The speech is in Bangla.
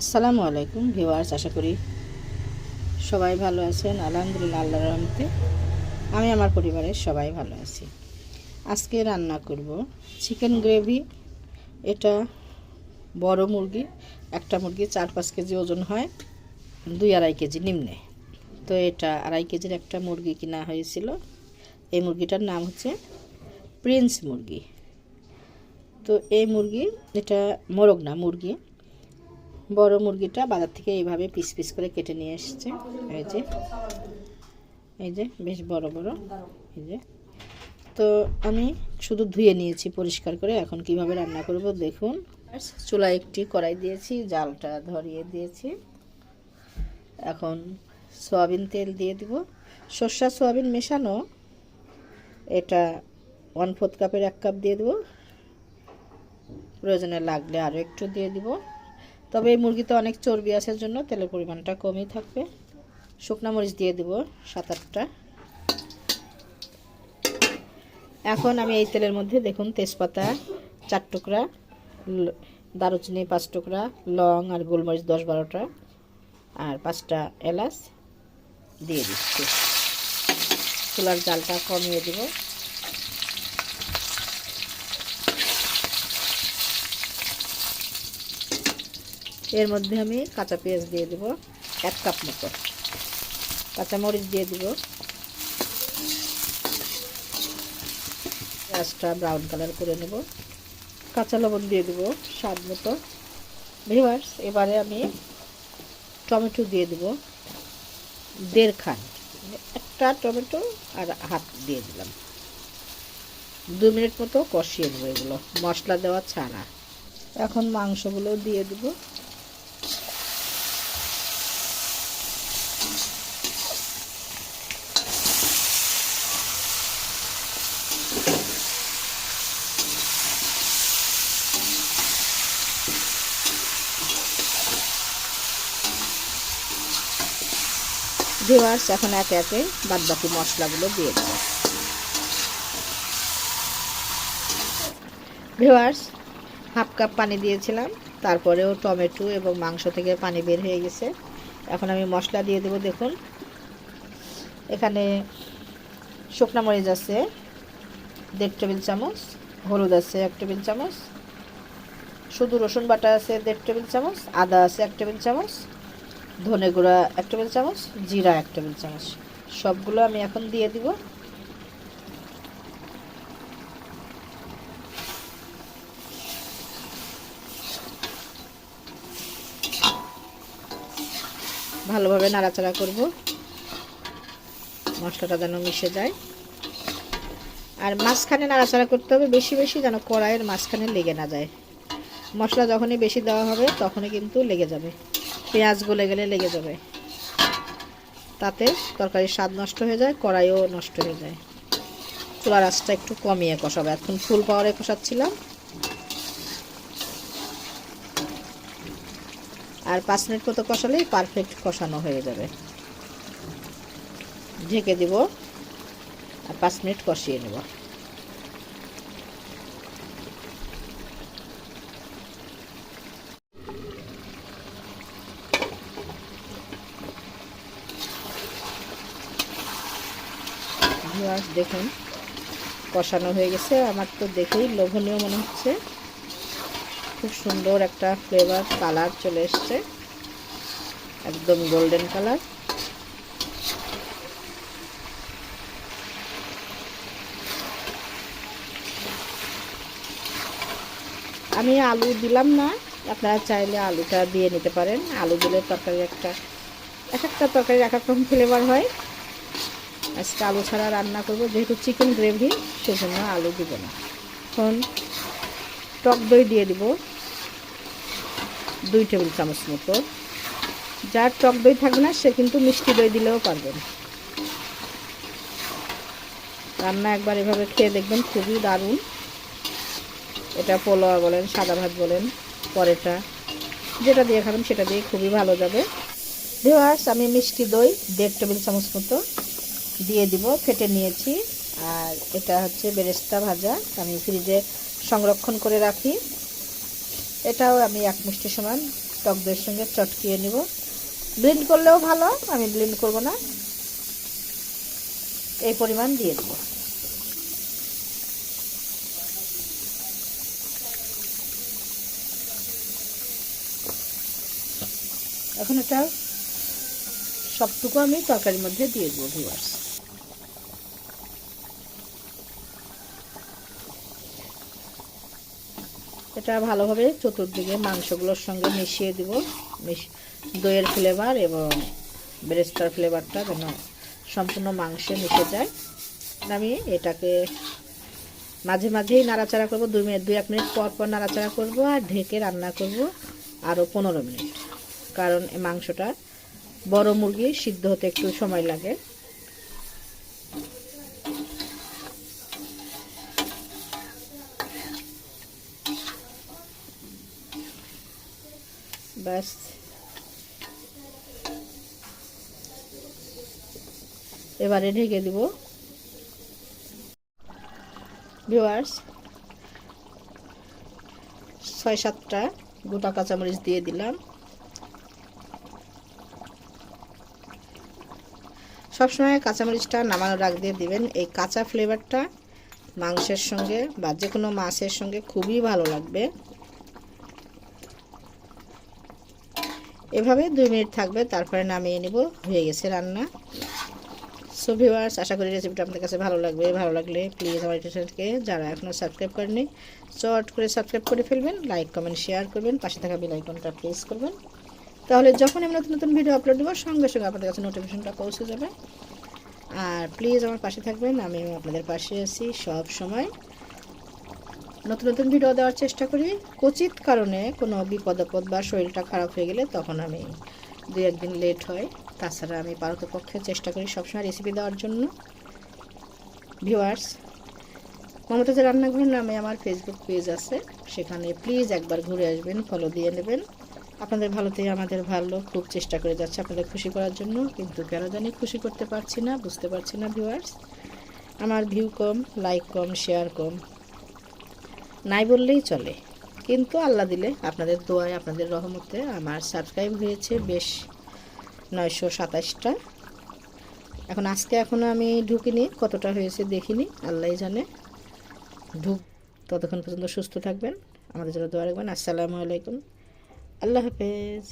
আসসালামু আলাইকুম ভিউয়ার্স, আশা করি সবাই ভালো আছেন। আলহামদুলিল্লাহ, আল্লাহর রহমতে আমি আমার পরিবারের সবাই ভালো আছি। আজকে রান্না করব চিকেন গ্রেভি। এটা বড় মুরগি, একটা মুরগি চার পাঁচ কেজি ওজন হয়, দুই আড়াই কেজি নিম্নে। তো এটা আড়াই কেজির একটা মুরগি কিনা হয়েছিল। এই মুরগিটার নাম হচ্ছে প্রিন্স মুরগি। তো এই মুরগি, এটা মোরগ না, মুরগি। বড় মুরগিটা বাজার থেকে এইভাবে পিস পিস করে কেটে নিয়ে এসেছে। এই যে এই যে, বেশ বড় বড়, এই যে। তো আমি শুধু ধুয়ে নিয়েছি পরিষ্কার করে, এখন কীভাবে রান্না করব দেখুন। চুলায় একটি কড়াই দিয়েছি, জালটা ধরিয়ে দিয়েছি। এখন সয়াবিন তেল দিয়ে দিব। সর্ষা সয়াবিন মেশানো, এটা ওয়ান ফোর্থ কাপের এক কাপ দিয়ে দেবো। প্রয়োজনে লাগলে আরও একটু দিয়ে দিব। তবে এই মুরগিতে অনেক চর্বি আসার জন্য তেলের পরিমাণটা কমই থাকবে। শুকনা মরিচ দিয়ে দিব সাত আটটা। এখন আমি এই তেলের মধ্যে দেখুন তেজপাতা চার টুকরা দারুচিনি পাঁচ টুকরা, লং আর গোলমরিচ দশ বারোটা, আর পাঁচটা এলাচ দিয়ে দিচ্ছি। চুলার জালটা কমিয়ে দিব। এর মধ্যে আমি কাঁচা পেঁয়াজ দিয়ে দেব এক কাপ মতো। কাঁচা মরিচ দিয়ে দিব। পেঁয়াজটা ব্রাউন কালার করে নেব। কাঁচা লবণ দিয়ে দেব স্বাদ মতো। ভিভার্স এবারে আমি টমেটো দিয়ে দেব। দেড় খান। একটা টমেটো আর হাত দিয়ে দিলাম। দু মিনিট মতো কষিয়ে নেব এগুলো। মশলা দেওয়া ছাড়া। এখন মাংসগুলো দিয়ে দেবো। ভিওয়ার্স এখন একে একে বাদ বাকি মশলাগুলো দিয়ে দেবো ভিওয়ার্স হাফ কাপ পানি দিয়েছিলাম, তারপরেও টমেটো এবং মাংস থেকে পানি বের হয়ে গেছে। এখন আমি মশলা দিয়ে দেবো, দেখুন। এখানে শুকনা মরিচ আছে, দেড় টেবিল চামচ, হলুদ আছে এক টেবিল চামচ, শুধু রসুন বাটা আছে দেড় টেবিল চামচ, আদা আছে এক টেবিল চামচ ধনে গুঁড়া এক টেবিল চামচ, জিরা এক টেবিল চামচ। সবগুলো আমি এখন দিয়ে দিব। ভালোভাবে নাড়াচাড়া করব। মশলাটা যেন মিশে যায়। আর মাঝখানে নাড়াচাড়া করতে হবে, বেশি বেশি যেন কড়াইয়ের মাঝখানে লেগে না যায়। মশলা যখনই বেশি দেওয়া হবে, তখনই কিন্তু লেগে যাবে। পেঁয়াজ গলে গেলে লেগে যাবে। তাতে তরকারির স্বাদ নষ্ট হয়ে যায়, কড়াইও নষ্ট হয়ে যায়। চুলার আঁচটা একটু কমিয়ে কষাবে। এখন ফুল পাওয়ারে কষাচ্ছিলাম। আর পাঁচ মিনিট মতো কষালেই পারফেক্ট কষানো হয়ে যাবে। ঢেকে দিব। আর পাঁচ মিনিট কষিয়ে নেব। ভিউয়ার্স দেখুন, কষানো হয়ে গেছে। আমার তো দেখেই লোভনীয় মনে হচ্ছে। খুব সুন্দর একটা ফ্লেভার কালার চলে এসছে। একদম গোল্ডেন কালার আমি আলু দিলাম না। আপনারা চাইলে আলুটা দিয়ে নিতে পারেন। আলু দিলে তরকারি একটা, এক একটা তরকারি এক এক রকম ফ্লেভার হয়। আজকে আলু ছাড়া রান্না করব, যেহেতু চিকেন গ্রেভি সেজন্য আলু দিব না। এখন টক দই দিয়ে দিব, দুই টেবিল চামচ মতো। যার টক দই থাকবে না, সে কিন্তু মিষ্টি দই দিলেও পারবেন রান্না একবার এভাবে খেয়ে দেখবেন, খুবই দারুণ। এটা পোলোয়া বলেন, সাদা ভাত বলেন, পরেটা, যেটা দিয়ে খাবেন সেটা দিয়ে খুবই ভালো যাবে। ভিওয়ার্স আমি মিষ্টি দই, দেড় টেবিল চামচ মতো দিয়ে দিব, ফেটে নিয়েছি। আর এটা হচ্ছে বেরেস্তা ভাজা, আমি ফ্রিজে সংরক্ষণ করে রাখি। এটাও আমি এক মুষ্টি সমান টক দইয়ের সঙ্গে চটকিয়ে নিব। ব্লেন্ড করলেও ভালো, আমি ব্লেন্ড করব না। এই পরিমাণ দিয়ে দেবো। এখন এটা সবটুকু আমি তরকারির মধ্যে দিয়ে দেবো ভিউয়ার্স এটা ভালোভাবে চতুর্দিকে মাংসগুলোর সঙ্গে মিশিয়ে দিব। দইয়ের ফ্লেভার এবং বেরেস্তার ফ্লেভারটা যেন সম্পূর্ণ মাংসে মিশে যায়। আমি এটাকে মাঝে মাঝেই নাড়াচাড়া করব, দুই মিনিট, দুই এক মিনিট পর পর নাড়াচাড়া করব আর ঢেকে রান্না করব আরও পনেরো মিনিট। কারণ মাংসটা বড় মুরগি, সিদ্ধ হতে একটু সময় লাগে। ব্যাস এবারে ঢেকে দিব। ভিউয়ার্স ছয় সাতটা গোটা কাঁচামরিচ দিয়ে দিলাম। সবসময় কাঁচামরিচটা নামানোর আগ দিয়ে দিবেন। এই কাঁচা ফ্লেভারটা মাংসের সঙ্গে বা যে কোনো মাছের সঙ্গে খুবই ভালো লাগবে। এভাবে দুই মিনিট থাকবে, তারপরে নামিয়ে নেব। হয়ে গেছে রান্না। সো ভিউয়ার্স আশা করি রেসিপিটা আপনাদের কাছে ভালো লাগবে। ভালো লাগলে প্লিজ আমার চ্যানেলকে যারা এখনও সাবস্ক্রাইব করেনি চট করে সাবস্ক্রাইব করে ফেলবেন লাইক কমেন্ট শেয়ার করবেন, পাশে থাকা আইকনটা প্রেস করবেন। তাহলে যখন আমি নতুন নতুন ভিডিও আপলোড দেবো, সঙ্গে সঙ্গে আপনাদের কাছে নোটিফিকেশনটা পৌঁছে যাবে। আর প্লিজ আমার পাশে থাকবেন আমি আপনাদের পাশে আছি সব সময়। নতুন নতুন ভিডিও দেওয়ার চেষ্টা করি। কচিত কারণে কোনো বিপদ আপদ বা শরীরটা খারাপ হয়ে গেলে তখন আমি দু একদিন লেট হয়। তাছাড়া আমি পারতপক্ষে চেষ্টা করি সবসময় রেসিপি দেওয়ার জন্য। ভিউয়ার্স মমতাজের রান্নাঘর নামে আমার ফেসবুক পেজ আছে। সেখানে প্লিজ একবার ঘুরে আসবেন ফলো দিয়ে নেবেন। আপনাদের ভালোতে আমাদের ভালো, খুব চেষ্টা করে যাচ্ছে আপনাদের খুশি করার জন্য। কিন্তু কেন জানি খুশি করতে পারছি না, বুঝতে পারছি না ভিউয়ার্স আমার ভিউ কম লাইক কম শেয়ার কম। নাই বললেই চলে। কিন্তু আল্লাহ দিলে আপনাদের দোয়ায়, আপনাদের রহমতে আমার সাবস্ক্রাইব হয়েছে বেশ নয়শো সাতাশটা এখন আজকে এখনও আমি ঢুকিনি, কতটা হয়েছে দেখিনি আল্লাহ জানে। ঢুক ততক্ষণ পর্যন্ত সুস্থ থাকবেন, আমাদের জন্য দোয়া রাখবেন। আসসালামু আলাইকুম। আল্লাহ হাফেজ।